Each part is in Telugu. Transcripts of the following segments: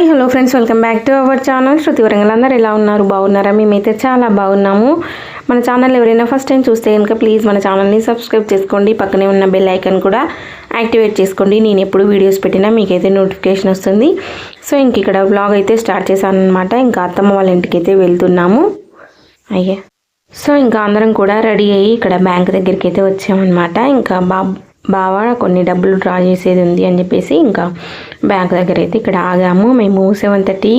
Hi hello friends welcome back to our channel. Shruti Warangal. అందరు ఎలా ఉన్నారు? బాగున్నారా? మేమైతే చాలా బాగున్నాము. మన ఛానల్ ఎవరైనా ఫస్ట్ టైం చూస్తే కనుక ప్లీజ్ మన ఛానల్ని సబ్స్క్రైబ్ చేసుకోండి. పక్కనే ఉన్న బెల్ ఐకన్ కూడా యాక్టివేట్ చేసుకోండి. నేను ఎప్పుడు వీడియోస్ పెట్టినా మీకైతే నోటిఫికేషన్ వస్తుంది. సో ఇంక ఇక్కడ బ్లాగ్ అయితే స్టార్ట్ చేశాను అనమాట ఇంకా అత్తమ్మ వాళ్ళ ఇంటికి అయితే వెళ్తున్నాము. అయ్యే. సో ఇంకా అందరం కూడా రెడీ అయ్యి ఇక్కడ బ్యాంక్ దగ్గరికి అయితే వచ్చామన్నమాట. ఇంకా బా బావ కొన్ని డబ్బులు డ్రా చేసేది ఉంది అని చెప్పేసి ఇంకా బ్యాంక్ దగ్గర అయితే ఇక్కడ ఆగాము. మేము సెవెన్ థర్టీ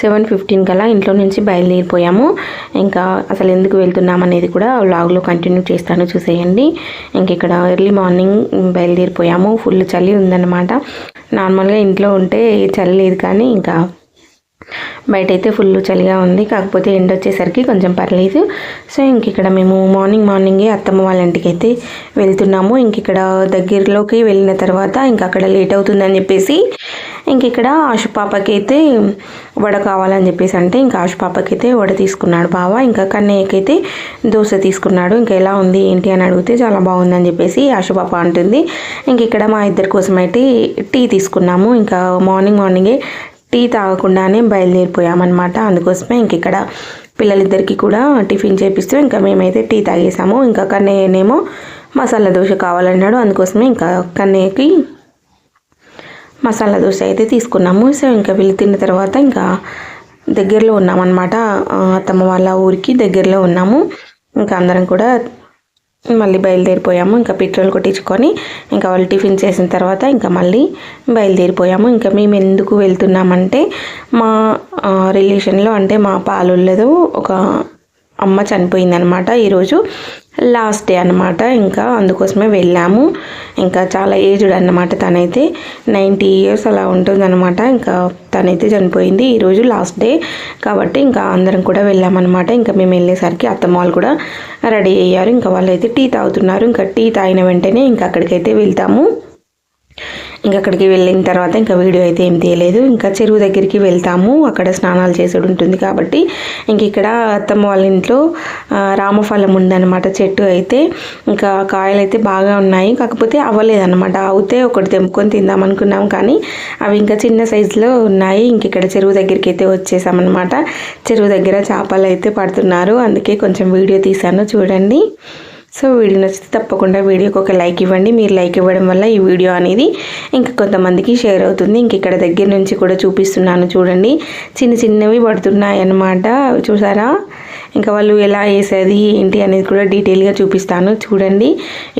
సెవెన్ ఫిఫ్టీన్ కల్లా ఇంట్లో నుంచి బయలుదేరిపోయాము. ఇంకా అసలు ఎందుకు వెళ్తున్నాం అనేది కూడా వ్లాగ్లో కంటిన్యూ చేస్తాను చూసేయండి. ఇంక ఇక్కడ ఎర్లీ మార్నింగ్ బయలుదేరిపోయాము. ఫుల్ చలి ఉందన్నమాట. నార్మల్గా ఇంట్లో ఉంటే చలి లేదు కానీ ఇంకా బయట అయితే ఫుల్ చలిగా ఉంది. కాకపోతే ఎండ వచ్చేసరికి కొంచెం పర్లేదు. సో ఇంక ఇక్కడ మేము మార్నింగ్ మార్నింగే అత్తమ్మ వాళ్ళ ఇంటికి అయితే వెళ్తున్నాము. ఇంక ఇక్కడ దగ్గరలోకి వెళ్ళిన తర్వాత ఇంకా అక్కడ లేట్ అవుతుందని చెప్పేసి ఇంక ఇక్కడ ఆశు పాపకి అయితే వడ కావాలని చెప్పేసి అంటే ఇంకా ఆశు పాపకి అయితే వడ తీసుకున్నాడు బావ. ఇంకా కన్నయ్యకైతే దోశ తీసుకున్నాడు. ఇంకా ఎలా ఉంది ఏంటి అని అడిగితే చాలా బాగుందని చెప్పేసి ఆశు పాప అంటుంది. ఇంక ఇక్కడ మా ఇద్దరి కోసం అయితే టీ తీసుకున్నాము. ఇంకా మార్నింగ్ మార్నింగే టీ తాగకుండానే బయలుదేరిపోయామన్నమాట. అందుకోసమే ఇంక ఇక్కడ పిల్లలిద్దరికీ కూడా టిఫిన్ చేపిస్తూ ఇంకా మేమైతే టీ తాగేసాము. ఇంకా కన్నయ్యనేమో మసాలా దోశ కావాలన్నాడు. అందుకోసమే ఇంకా కన్నయ్యకి మసాలా దోశ అయితే తీసుకున్నాము. సో ఇంకా వీళ్ళు తిన్న తర్వాత ఇంకా దగ్గరలో ఉన్నామన్నమాట. అత్తమ్మ వాళ్ళ ఊరికి దగ్గరలో ఉన్నాము. ఇంకా అందరం కూడా మళ్ళీ బయలుదేరిపోయాము. ఇంకా పెట్రోల్ కొట్టించుకొని ఇంకా వాళ్ళు టిఫిన్ చేసిన తర్వాత ఇంకా మళ్ళీ బయలుదేరిపోయాము. ఇంకా మేము ఎందుకు వెళ్తున్నామంటే మా రిలేషన్లో అంటే మా పాలుళ్ళదు ఒక అమ్మ చనిపోయిందనమాట ఈరోజు లాస్ట్ డే అనమాట ఇంకా అందుకోసమే వెళ్ళాము. ఇంకా చాలా ఏజ్డ్ అనమాట తనైతే. నైంటీ ఇయర్స్ అలా ఉంటుందన్నమాట. ఇంకా తనైతే చనిపోయింది ఈరోజు లాస్ట్ డే. కాబట్టి ఇంకా అందరం కూడా వెళ్ళామన్నమాట. ఇంకా మేము వెళ్ళేసరికి అత్తమ్మ వాళ్ళు కూడా రెడీ అయ్యారు. ఇంకా వాళ్ళు టీ తాగుతున్నారు. ఇంకా టీ తాగిన వెంటనే ఇంకా అక్కడికైతే వెళ్తాము. ఇంకా అక్కడికి వెళ్ళిన తర్వాత ఇంకా వీడియో అయితే ఏం తీయలేదు. ఇంకా చెరువు దగ్గరికి వెళ్తాము. అక్కడ స్నానాలు చేసేది ఉంటుంది కాబట్టి ఇంక ఇక్కడ అత్తమ్మ వాళ్ళ ఇంట్లో రామఫలం ఉందన్నమాట చెట్టు అయితే. ఇంకా కాయలు అయితే బాగా ఉన్నాయి. కాకపోతే అవ్వలేదన్నమాట. అవుతే ఒకటి తెంపుకొని తిందాం అనుకున్నాం కానీ అవి ఇంకా చిన్న సైజులో ఉన్నాయి. ఇంక ఇక్కడ చెరువు దగ్గరికి అయితే వచ్చేసామన్నమాట. చెరువు దగ్గర చేపలు అయితే పడుతున్నారు. అందుకే కొంచెం వీడియో తీశాను. చూడండి. సో వీడియో నచ్చితే తప్పకుండా వీడియోకి ఒక లైక్ ఇవ్వండి. మీరు లైక్ ఇవ్వడం వల్ల ఈ వీడియో అనేది ఇంకా కొంతమందికి షేర్ అవుతుంది. ఇంక ఇక్కడ దగ్గర నుంచి కూడా చూపిస్తున్నాను చూడండి. చిన్న చిన్నవి పడుతున్నాయి అన్నమాట. చూసారా? ఇంకా వాళ్ళు ఎలా వేసేది ఏంటి అనేది కూడా డీటెయిల్గా చూపిస్తాను. చూడండి.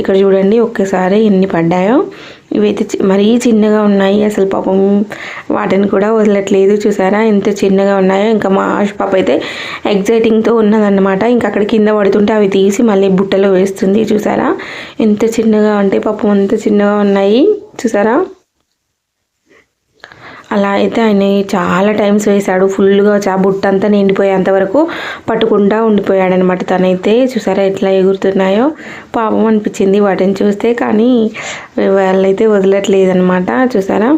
ఇక్కడ చూడండి ఒక్కసారి ఎన్ని పడ్డాయో. ఇవైతే మరీ చిన్నగా ఉన్నాయి. అసలు పాపం వాటిని కూడా వదలట్లేదు. చూసారా? ఎంత చిన్నగా ఉన్నాయో. ఇంకా మా ఆశ పాప అయితే ఎగ్జైటింగ్తో ఉన్నదన్నమాట. ఇంకా అక్కడ కింద పడుతుంటే అవి తీసి మళ్ళీ బుట్టలో వేస్తుంది. చూసారా? ఎంత చిన్నగా ఉంటే పాపం అంత చిన్నగా ఉన్నాయి. చూసారా? అలా అయితే ఆయన చాలా టైమ్స్ వేశాడు. ఫుల్గా చా బుట్ట అంతా నిండిపోయేంత వరకు పట్టుకుంటా ఉండిపోయాడనమాట. తనైతే చూసారా ఎట్లా ఎగురుతున్నాయో. పాపం అనిపించింది వాటిని చూస్తే కానీ వాళ్ళైతే వదలట్లేదనమాట. చూసారా?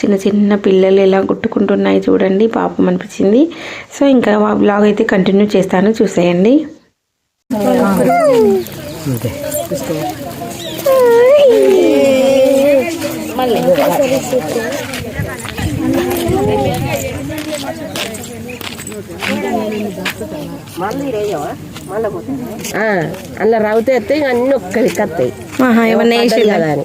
చిన్న చిన్న పిల్లలు ఎలా కుట్టుకుంటున్నాయి చూడండి. పాపం అనిపించింది. సో ఇంకా బ్లాగ్ అయితే కంటిన్యూ చేస్తాను. చూసేయండి. అలా రావుతే వస్తే ఇక అన్ని ఒక్కరికి వస్తాయి. ఏమన్నా వేసి కదా అని.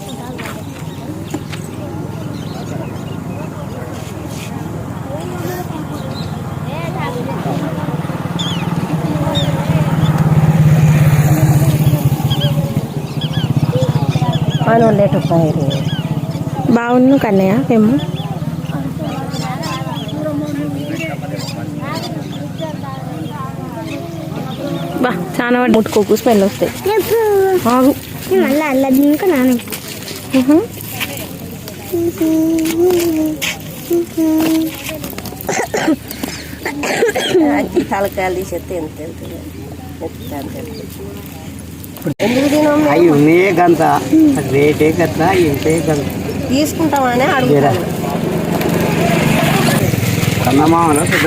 లేట్ పోయి బాగున్నాను కన్నయ్య మేము బా చాలా వాటి ముట్టుకోకు స్మెల్ వస్తాయి. ఆగు. మళ్ళీ అల్ల ఇంకా నానే తలకాయలు తీసేస్తే ఎంత ఎంత ఎంత అవి ఉన్నాయే గంత. రేటే గంత ఇంతే గంత. తీసుకుంటామని అడుగుతాను. కన్నమామలో పెద్ద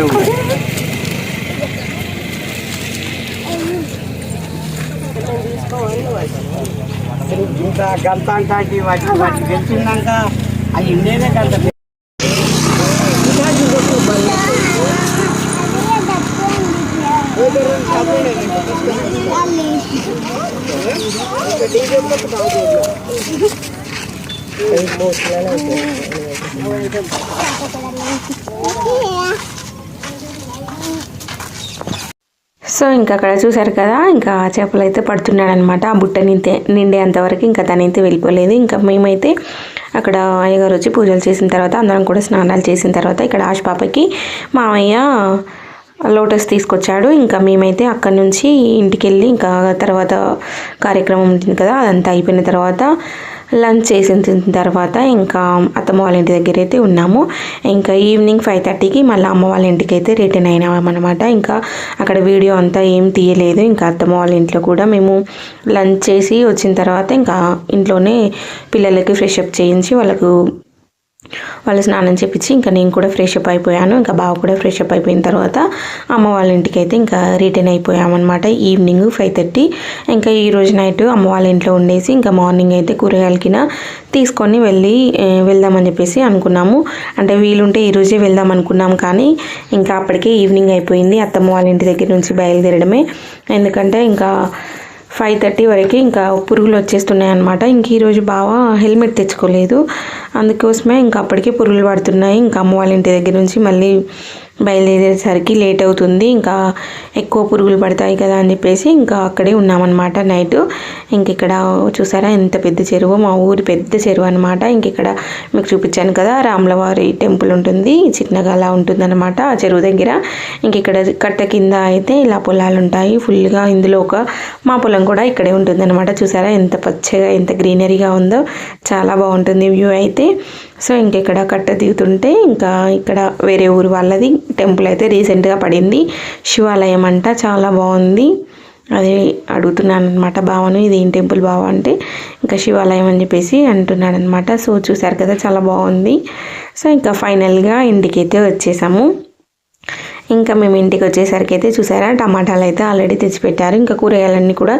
గంత అంటే వాటి వాటి తెలిసిందాక అవి ఉండేదే గంత. సో ఇంకా అక్కడ చూసారు కదా ఇంకా చేపలు అయితే పడుతున్నాడనమాట ఆ బుట్ట నింతే నిండేంతవరకు ఇంకా తనైతే వెళ్ళిపోలేదు. ఇంకా మేమైతే అక్కడ అయ్యగారు వచ్చి పూజలు చేసిన తర్వాత అందరం కూడా స్నానాలు చేసిన తర్వాత ఇక్కడ ఆశ పాపకి మామయ్య లోటస్ తీసుకొచ్చాడు. ఇంకా మేమైతే అక్కడి నుంచి ఇంటికి వెళ్ళి ఇంకా తర్వాత కార్యక్రమం ఉంటుంది కదా అదంతా అయిపోయిన తర్వాత లంచ్ చేసిన తర్వాత ఇంకా అత్తమ్మ వాళ్ళ ఇంటి దగ్గర అయితే ఉన్నాము. ఇంకా ఈవినింగ్ ఫైవ్ థర్టీకి మళ్ళీ అమ్మ వాళ్ళ ఇంటికి అయితే రిటర్న్ అయినామన్నమాట ఇంకా అక్కడ వీడియో అంతా ఏం తీయలేదు. ఇంకా అత్తమ్మ వాళ్ళ ఇంట్లో కూడా మేము లంచ్ చేసి వచ్చిన తర్వాత ఇంకా ఇంట్లోనే పిల్లలకి ఫ్రెష్ అప్ చేయించి వాళ్ళకు వాళ్ళు స్నానం చేపించి ఇంకా నేను కూడా ఫ్రెష్ అప్ అయిపోయాను. ఇంకా బావ కూడా ఫ్రెష్ అప్ అయిపోయిన తర్వాత అమ్మ వాళ్ళ ఇంటికి అయితే ఇంకా రిటర్న్ అయిపోయామన్నమాట. ఈవినింగ్ ఫైవ్ థర్టీ ఇంకా ఈరోజు నైట్ అమ్మ వాళ్ళ ఇంట్లో ఉండేసి ఇంకా మార్నింగ్ అయితే కూరగాయలకిన తీసుకొని వెళ్ళి వెళ్దామని చెప్పేసి అనుకున్నాము. అంటే వీలుంటే ఈరోజే వెళ్దాం అనుకున్నాం కానీ ఇంకా అప్పటికే ఈవినింగ్ అయిపోయింది. అత్తమ్మ వాళ్ళ ఇంటి దగ్గర నుంచి బయలుదేరడమే. ఎందుకంటే ఇంకా ఫైవ్ థర్టీ వరకు ఇంకా పురుగులు వచ్చేస్తున్నాయి అనమాట ఇంక ఈరోజు బావ హెల్మెట్ తెచ్చుకోలేదు. అందుకోసమే ఇంకా అప్పటికే పురుగులు పడుతున్నాయి. ఇంకా అమ్మ వాళ్ళ ఇంటి దగ్గర నుంచి మళ్ళీ బయలుదేరేసరికి లేట్ అవుతుంది. ఇంకా ఎక్కువ పురుగులు పడతాయి కదా అని చెప్పేసి ఇంకా అక్కడే ఉన్నామన్నమాట నైట్. ఇంక ఇక్కడ చూసారా ఎంత పెద్ద చెరువు? మా ఊరి పెద్ద చెరువు అనమాట ఇంక ఇక్కడ మీకు చూపించాను కదా రాములవారి టెంపుల్ ఉంటుంది. చిన్నగా అలా ఉంటుందన్నమాట ఆ చెరువు దగ్గర. ఇంక ఇక్కడ కట్ట కింద అయితే ఇలా పొలాలు ఉంటాయి. ఫుల్గా ఇందులో ఒక మా పొలం కూడా ఇక్కడే ఉంటుందన్నమాట. చూసారా ఎంత పచ్చగా ఎంత గ్రీనరీగా ఉందో. చాలా బాగుంటుంది వ్యూ అయితే. సో ఇంక ఇక్కడ కట్ట దిగుతుంటే ఇంకా ఇక్కడ వేరే ఊరు వాళ్ళది టెంపుల్ అయితే రీసెంట్గా పడింది. శివాలయం అంట చాలా బాగుంది. అది అడుగుతున్నాను అనమాట బావను ఇది ఏం టెంపుల్ బావ అంటే. ఇంకా శివాలయం అని చెప్పేసి అంటున్నాడు అనమాట సో చూసారు కదా చాలా బాగుంది. సో ఇంకా ఫైనల్గా ఇంటికైతే వచ్చేసాము. ఇంకా మేము ఇంటికి వచ్చేసరికి అయితే చూసారా టమాటాలు అయితే ఆల్రెడీ తెచ్చిపెట్టారు. ఇంకా కూరగాయలన్నీ కూడా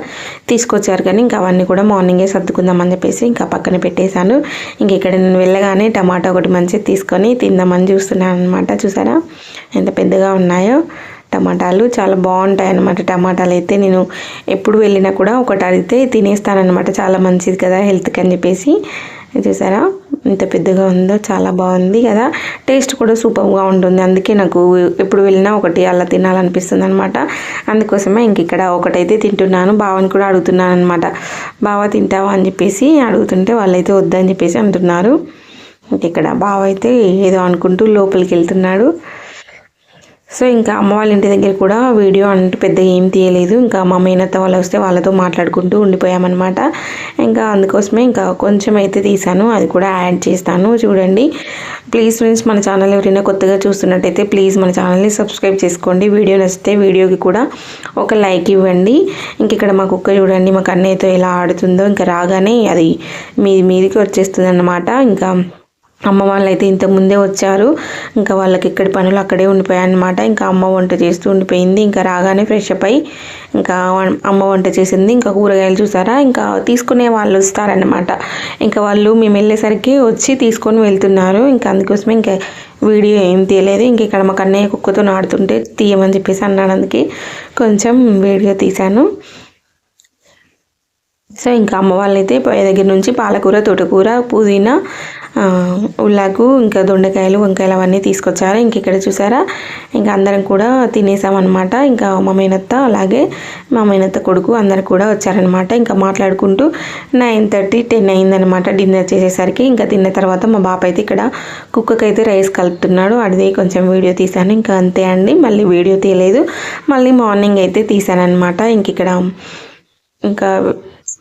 తీసుకొచ్చారు కానీ ఇంకా అవన్నీ కూడా మార్నింగే సర్దుకుందామని చెప్పేసి ఇంకా పక్కన పెట్టేశాను. ఇంక ఇక్కడ నేను వెళ్ళగానే టమాటా ఒకటి మంచిగా తీసుకొని తిందామని చూస్తున్నాను అనమాట చూసారా? ఎంత పెద్దగా ఉన్నాయో టమాటాలు. చాలా బాగుంటాయి అన్నమాట టమాటాలు అయితే. నేను ఎప్పుడు వెళ్ళినా కూడా ఒకటి అడిగితే తినేస్తానన్నమాట. చాలా మంచిది కదా హెల్త్కి అని చెప్పేసి. చూసారా? ఎంత పెద్దగా ఉందో చాలా బాగుంది కదా. టేస్ట్ కూడా సూపర్గా ఉంటుంది. అందుకే నాకు ఎప్పుడు వెళ్ళినా ఒకటి అలా తినాలనిపిస్తుంది అనమాట అందుకోసమే ఇంక ఇక్కడ ఒకటైతే తింటున్నాను. బావని కూడా అడుగుతున్నాను అనమాట బావ తింటావా? అని చెప్పేసి అడుగుతుంటే వాళ్ళైతే వద్దని చెప్పేసి అంటున్నారు. ఇక్కడ బావ అయితే ఏదో అనుకుంటూ లోపలికి వెళ్తున్నాడు. సో ఇంకా అమ్మ వాళ్ళ ఇంటి దగ్గర కూడా వీడియో అంటే పెద్ద ఏం తీయలేదు. ఇంకా మా మేనత్త వాళ్ళు వస్తే వాళ్ళతో మాట్లాడుకుంటూ ఉండిపోయామన్నమాట. ఇంకా అందుకోసమే ఇంకా కొంచెం అయితే తీసాను అది కూడా యాడ్ చేస్తాను. చూడండి. ప్లీజ్ ఫ్రెండ్స్ మన ఛానల్ ఎవరైనా కొత్తగా చూస్తున్నట్టయితే ప్లీజ్ మన ఛానల్ని సబ్స్క్రైబ్ చేసుకోండి. వీడియో నచ్చితే వీడియోకి కూడా ఒక లైక్ ఇవ్వండి. ఇంక ఇక్కడ మా కుక్క చూడండి మా కన్నయ్యతో ఎలా ఆడుతుందో. ఇంకా రాగానే అది మీది మీదికి వచ్చేస్తుంది అన్నమాట ఇంకా అమ్మ వాళ్ళు అయితే ఇంతకుముందే ముందే వచ్చారు. ఇంకా వాళ్ళకి ఇక్కడి పనులు అక్కడే ఉండిపోయాయి అనమాట ఇంకా అమ్మ వంట చేస్తూ ఉండిపోయింది. ఇంకా రాగానే ఫ్రెష్ అప్ అయి ఇంకా అమ్మ వంట చేసింది. ఇంకా కూరగాయలు చూసారా? ఇంకా తీసుకునే వాళ్ళు వస్తారనమాట ఇంకా వాళ్ళు మేము వెళ్ళేసరికి వచ్చి తీసుకొని వెళ్తున్నారు. ఇంకా అందుకోసమే ఇంకా వీడియో ఏం తీయలేదు. ఇంక ఇక్కడ మా కన్నయ్య కుక్కతో ఆడుతుంటే తీయమని చెప్పేసి అన్నాడు. అందుకే కొంచెం వీడియో తీశాను. సో ఇంకా అమ్మ వాళ్ళైతే పొయ్యి దగ్గర నుంచి పాలకూర తోటకూర పుదీనా ఉల్లాకు ఇంకా దొండకాయలు వంకాయలు అవన్నీ తీసుకొచ్చారు. ఇంక ఇక్కడ చూసారా? ఇంకా అందరం కూడా తినేసామన్నమాట. ఇంకా మా మేనత్త అలాగే మా మేనత్త కొడుకు అందరు కూడా వచ్చారనమాట ఇంకా మాట్లాడుకుంటూ నైన్ థర్టీ టెన్ అయిందనమాట డిన్నర్ చేసేసరికి. ఇంకా తిన్న తర్వాత మా బాప అయితే ఇక్కడ కుక్కకైతే రైస్ కలుపుతున్నాడు. అడిది కొంచెం వీడియో తీశాను. ఇంకా అంతే అండి. మళ్ళీ వీడియో తీయలేదు. మళ్ళీ మార్నింగ్ అయితే తీశానమాట ఇంక ఇక్కడ ఇంకా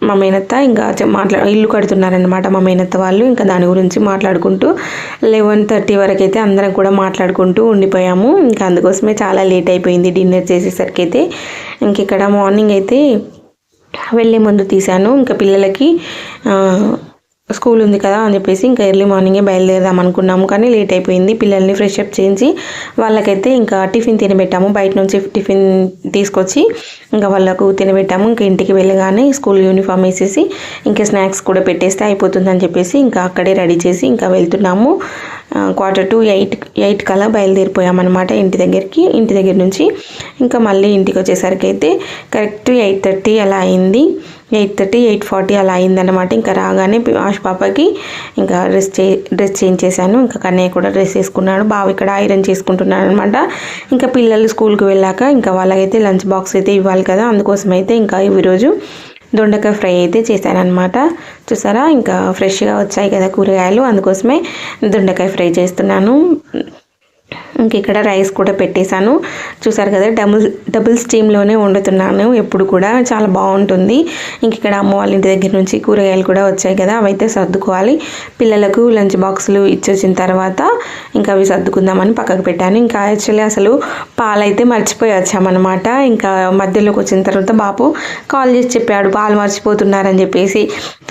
మా మేనత్త ఇంకా మాట్లా ఇల్లు కడుతున్నారనమాట మా మేనత్త వాళ్ళు. ఇంకా దాని గురించి మాట్లాడుకుంటూ లెవెన్ థర్టీ వరకు అయితే అందరం కూడా మాట్లాడుకుంటూ ఉండిపోయాము. ఇంకా అందుకోసమే చాలా లేట్ అయిపోయింది డిన్నర్ చేసేసరికి అయితే ఇంక ఇక్కడ మార్నింగ్ అయితే వెళ్ళే ముందు తీశాను. ఇంకా పిల్లలకి స్కూల్ ఉంది కదా అని చెప్పేసి ఇంకా ఎర్లీ మార్నింగే బయలుదేరదాం అనుకున్నాము. కానీ లేట్ అయిపోయింది. పిల్లల్ని ఫ్రెష్ అప్ చేయించి వాళ్ళకైతే ఇంకా టిఫిన్ తినబెట్టాము బయట నుంచి టిఫిన్ తీసుకొచ్చి ఇంకా వాళ్ళకు తినబెట్టాము ఇంకా ఇంటికి వెళ్ళగానే స్కూల్ యూనిఫామ్ వేసేసి ఇంకా స్నాక్స్ కూడా పెట్టేస్తే అయిపోతుందని చెప్పేసి ఇంకా అక్కడే రెడీ చేసి ఇంకా వెళ్తున్నాము. క్వార్టర్ టు ఎయిట్ ఎయిట్ కల్లా బయలుదేరిపోయామన్నమాట ఇంటి దగ్గరికి. ఇంటి దగ్గర నుంచి ఇంకా మళ్ళీ ఇంటికి వచ్చేసరికి అయితే కరెక్ట్ ఎయిట్ థర్టీ అలా అయింది. ఎయిట్ థర్టీ ఎయిట్ ఫార్టీ అలా అయిందనమాట ఇంకా రాగానే పి- ఆశ పాపకి ఇంకా డ్రెస్ చే డ్రెస్ చేంజ్ చేశాను. ఇంకా కన్నయ్య కూడా డ్రెస్ వేసుకున్నాడు. బావ ఇక్కడ ఐరన్ చేసుకుంటున్నాడు అనమాట ఇంకా పిల్లలు స్కూల్కి వెళ్ళాక ఇంకా వాళ్ళకైతే లంచ్ బాక్స్ అయితే ఇవ్వాలి కదా. అందుకోసం అయితే ఇంకా ఈరోజు దొండకాయ ఫ్రై అయితే చేశానమాట చూసారా? ఇంకా ఫ్రెష్గా వచ్చాయి కదా కూరగాయలు. అందుకోసమే దొండకాయ ఫ్రై చేస్తున్నాను. ఇంక ఇక్కడ రైస్ కూడా పెట్టేశాను. చూసారు కదా డబుల్ డబుల్ స్టీమ్లోనే వండుతున్నాను. ఎప్పుడు కూడా చాలా బాగుంటుంది. ఇంక ఇక్కడ అమ్మ వాళ్ళ ఇంటి దగ్గర నుంచి కూరగాయలు కూడా వచ్చాయి కదా అవైతే సర్దుకోవాలి. పిల్లలకు లంచ్ బాక్సులు ఇచ్చేసిన తర్వాత ఇంకా అవి సర్దుకుందామని పక్కకు పెట్టాను. ఇంకా యాక్చువల్లీ అసలు పాలైతే మర్చిపోయి వచ్చామన్నమాట. ఇంకా మధ్యలోకి వచ్చిన తర్వాత బాపు కాల్ చేసి చెప్పాడు పాలు మర్చిపోతున్నారని చెప్పేసి.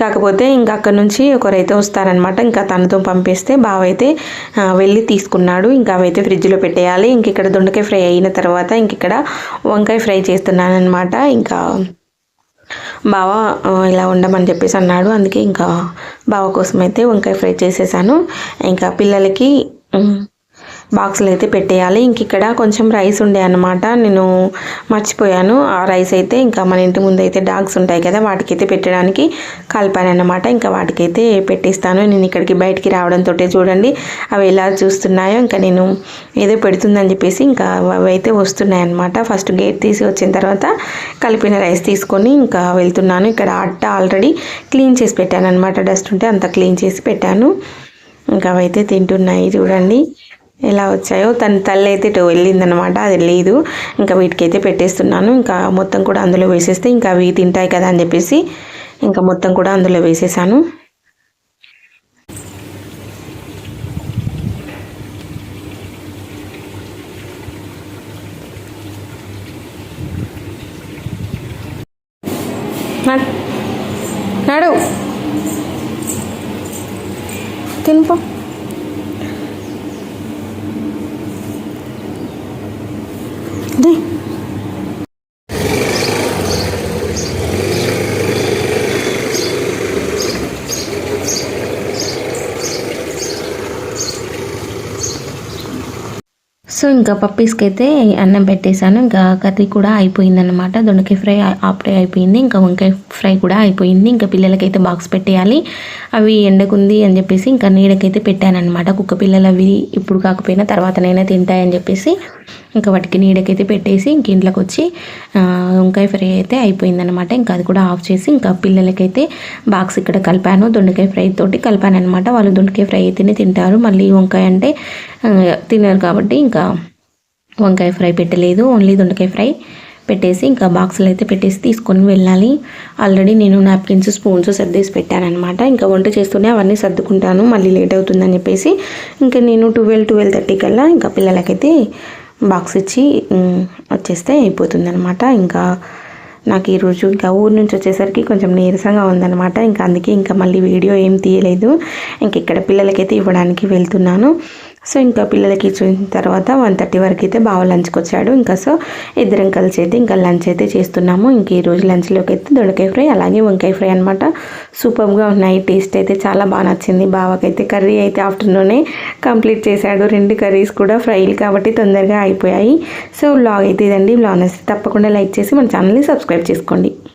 కాకపోతే ఇంకా అక్కడ నుంచి ఒకరైతే వస్తారనమాట ఇంకా తనతో పంపిస్తే బావైతే వెళ్ళి తీసుకున్నాడు. ఇంకా అవైతే ఫ్రిడ్జ్లో పెట్టేయాలి. ఇంక ఇక్కడ దొండకాయ ఫ్రై అయిన తర్వాత ఇంక ఇక్కడ వంకాయ ఫ్రై చేస్తున్నాను అనమాట ఇంకా బావ ఇలా ఉండమని చెప్పేసి అన్నాడు. అందుకే ఇంకా బావ కోసం అయితే వంకాయ ఫ్రై చేసేసాను. ఇంకా పిల్లలకి బాక్సులు అయితే పెట్టేయాలి. ఇంక ఇక్కడ కొంచెం రైస్ ఉండే అనమాట నేను మర్చిపోయాను. ఆ రైస్ అయితే ఇంకా మన ఇంటి ముందు అయితే డాగ్స్ ఉంటాయి కదా వాటికైతే పెట్టడానికి కలిపాను అనమాట ఇంకా వాటికైతే పెట్టేస్తాను. నేను ఇక్కడికి బయటికి రావడంతో చూడండి అవి ఎలా చూస్తున్నాయో. ఇంకా నేను ఏదో పెడుతుందని చెప్పేసి ఇంకా అవి అయితే వస్తున్నాయి అనమాట ఫస్ట్ గేట్ తీసి వచ్చిన తర్వాత కలిపిన రైస్ తీసుకొని ఇంకా వెళ్తున్నాను. ఇక్కడ అట్ట ఆల్రెడీ క్లీన్ చేసి పెట్టాను అనమాట డస్ట్ ఉంటే అంత క్లీన్ చేసి పెట్టాను. ఇంకా అవైతే తింటున్నాయి చూడండి. ఎలా వచ్చాయో తన తల్లి అయితే ఇటు వెళ్ళిందనమాట అది లేదు. ఇంకా వీటికైతే పెట్టేస్తున్నాను. ఇంకా మొత్తం కూడా అందులో వేసేస్తే ఇంకా అవి తింటాయి కదా అని చెప్పేసి ఇంకా మొత్తం కూడా అందులో వేసేసాను. నడు. తినిపో. సో ఇంకా పప్పీస్కి అయితే అన్నం పెట్టేశాను. ఇంకా కర్రీ కూడా అయిపోయిందన్నమాట. దొండకాయ ఫ్రై అప్పుడే అయిపోయింది. ఇంకా వంకాయ ఫ్రై కూడా అయిపోయింది. ఇంకా పిల్లలకైతే బాక్స్ పెట్టేయాలి. అవి ఎండకుంది అని చెప్పేసి ఇంకా నీడకైతే పెట్టానమాట కుక్క పిల్లలు అవి ఇప్పుడు కాకపోయినా తర్వాతనైనా తింటాయని చెప్పేసి ఇంకా వాటికి నీడకైతే పెట్టేసి ఇంక ఇంట్లోకి వచ్చి వంకాయ ఫ్రై అయితే అయిపోయిందనమాట ఇంకా అది కూడా ఆఫ్ చేసి ఇంకా పిల్లలకైతే బాక్స్ ఇక్కడ కలిపాను. దొండకాయ ఫ్రై తోటి కలిపాను అనమాట వాళ్ళు దొండకాయ ఫ్రై అయితేనే తింటారు. మళ్ళీ వంకాయ అంటే తినరు కాబట్టి ఇంకా వంకాయ ఫ్రై పెట్టలేదు. ఓన్లీ దొండకాయ ఫ్రై పెట్టేసి ఇంకా బాక్సులు అయితే పెట్టేసి తీసుకొని వెళ్ళాలి. ఆల్రెడీ నేను నాప్కిన్స్ స్పూన్స్ సర్దేసి పెట్టానమాట ఇంకా వంట చేస్తూనే అవన్నీ సర్దుకుంటాను. మళ్ళీ లేట్ అవుతుందని చెప్పేసి ఇంకా నేను ట్వెల్వ్ ట్వెల్వ్ థర్టీ కల్లా ఇంకా పిల్లలకైతే బాక్స్ ఇచ్చి వచ్చేస్తే అయిపోతుంది అనమాట ఇంకా నాకు ఈరోజు ఇంకా ఊరు నుంచి వచ్చేసరికి కొంచెం నీరసంగా ఉందన్నమాట. ఇంకా అందుకే ఇంకా మళ్ళీ వీడియో ఏం తీయలేదు. ఇంక ఇక్కడ పిల్లలకైతే ఇవ్వడానికి వెళ్తున్నాను. సో ఇంకా పిల్లలకి ఇచ్చిన తర్వాత వన్ థర్టీ వరకు అయితే బావ లంచ్కి వచ్చాడు. ఇంకా సో ఇద్దరం కలిసి అయితే ఇంకా లంచ్ అయితే చేస్తున్నాము. ఇంక ఈరోజు లంచ్లోకి అయితే దొండకాయ ఫ్రై అలాగే వంకాయ ఫ్రై అనమాట సూపర్గా ఉన్నాయి. టేస్ట్ అయితే చాలా బాగా నచ్చింది. బావకైతే కర్రీ అయితే ఆఫ్టర్నూనే కంప్లీట్ చేశాడు. రెండు కర్రీస్ కూడా ఫ్రైలు కాబట్టి తొందరగా అయిపోయాయి. సో బ్లాగ్ అయితే ఇదండి. బ్లాగ్ నచ్చితే తప్పకుండా లైక్ చేసి మన ఛానల్ని సబ్స్క్రైబ్ చేసుకోండి.